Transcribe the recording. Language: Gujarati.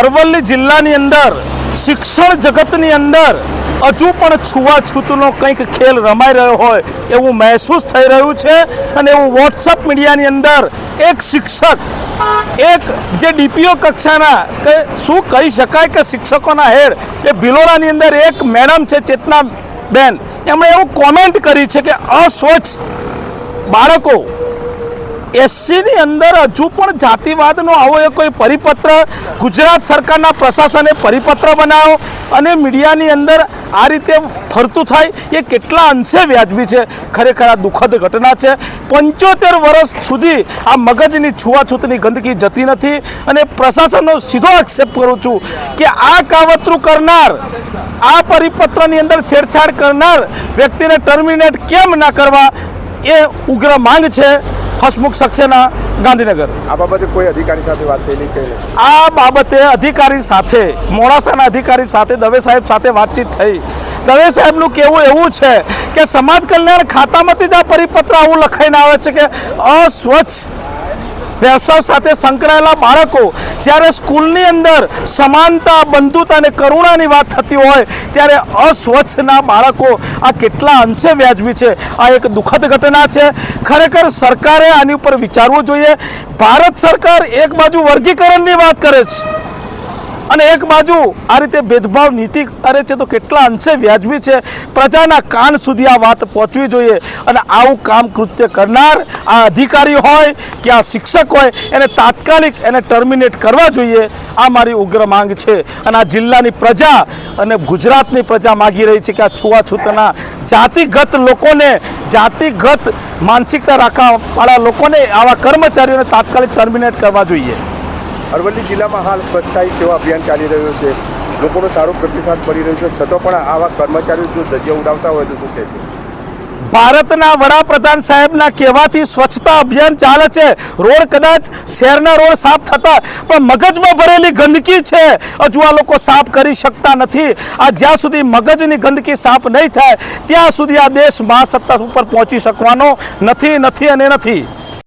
અરવલ્લી જિલ્લાની અંદર, શિક્ષણ જગતની અંદર હજુ પણ છૂવાછૂતનો કંઈક ખેલ રમાઈ રહ્યો હોય એવું મહેસૂસ થઈ રહ્યું છે અને એવું વોટ્સઅપ મીડિયાની અંદર એક શિક્ષક, એક જે ડીપીઓ કક્ષાના કે શું કહી શકાય કે શિક્ષકોના હેડ, એ ભિલોડાની અંદર એક મેડમ છે ચેતના બેન એમણે એવું કોમેન્ટ કરી છે કે અસ્વચ્છ બાળકો એસસીની અંદર હજુ પણ જાતિવાદનો આવો એક કોઈ પરિપત્ર ગુજરાત સરકારના પ્રશાસને પરિપત્ર બનાવ્યો અને મીડિયાની અંદર આ રીતે ફરતું થાય એ કેટલા અંશે વ્યાજબી છે. ખરેખર આ દુઃખદ ઘટના છે. પંચોતેર વર્ષ સુધી આ મગજની છૂવાછૂતની ગંદકી જતી નથી અને પ્રશાસનનો સીધો આક્ષેપ કરું છું કે આ કાવતરું કરનાર, આ પરિપત્રની અંદર છેડછાડ કરનાર વ્યક્તિને ટર્મિનેટ કેમ ના કરવા એ ઉગ્ર માંગ છે. હસમુખ સક્સેના ગાંધીનગર. આ બાબતે કોઈ અધિકારી સાથે વાત થયેલી કે આ બાબતે અધિકારી સાથે મોડાસાના અધિકારી સાથે દવે સાહેબ સાથે વાતચીત થઈ. દવે સાહેબનું કહેવું એવું છે કે સમાજ કલ્યાણ ખાતામાંથી જ આ પરિપત્ર આવું લખાઈને આવે છે કે અસ્વચ્છ વ્યવસાય સાથે સંકળાયેલા બાળકો જ્યારે સ્કૂલની અંદર સમાનતા, બંધુતા અને કરુણાની વાત થતી હોય, ત્યારે અસ્વચ્છના બાળકો આ કેટલા અંશે વ્યાજબી છે. આ એક દુઃખદ ઘટના છે. ખરેખર સરકારે આની ઉપર વિચારવું જોઈએ. ભારત સરકાર એક બાજુ વર્ગીકરણની વાત કરે છે. અને એક બાજુ આ રીતે ભેદભાવ નીતિ કરે છે તો કેટલા અંશે વ્યાજબી છે? પ્રજાના કાન સુધી આ વાત પહોંચવી જોઈએ અને આવું કામ કૃત્ય કરનાર આ અધિકારી હોય કે આ શિક્ષક હોય, એને તાત્કાલિક એને ટર્મિનેટ કરવા જોઈએ, આ મારી ઉગ્ર માંગ છે. અને આ જિલ્લાની પ્રજા અને ગુજરાતની પ્રજા માગી રહી છે કે આ છૂવાછૂતના જાતિગત લોકોને, જાતિગત માનસિકતા રાખવાવાળા લોકોને આવા કર્મચારીઓને તાત્કાલિક ટર્મિનેટ કરવા જોઈએ. અરવલ્લી જિલ્લામાં હાલ સ્વચ્છતાઈ સેવા અભિયાન ચાલી રહ્યું છે. લોકોનો સારો પ્રતિસાદ મળી રહ્યો છે. છતાં પણ આવા કર્મચારીઓ જો ધજ્જા ઉડાવતા હોય તો શું કહેશે ભારતના વડાપ્રધાન સાહેબના કહેવાથી સ્વચ્છતા અભિયાન ચાલે છે. રોડ કદાચ શહેરના રોડ સાફ થતા, પણ મગજમાં ભરેલી ગંદકી છે. હજુ આ લોકો સાફ કરી શકતા નથી. આ જ્યાં સુધી મગજની ગંદકી સાફ નહીં થાય, ત્યાં સુધી આ દેશ મહાસત્તા ઉપર પહોંચી શકવાનો નથી નથી અને નથી.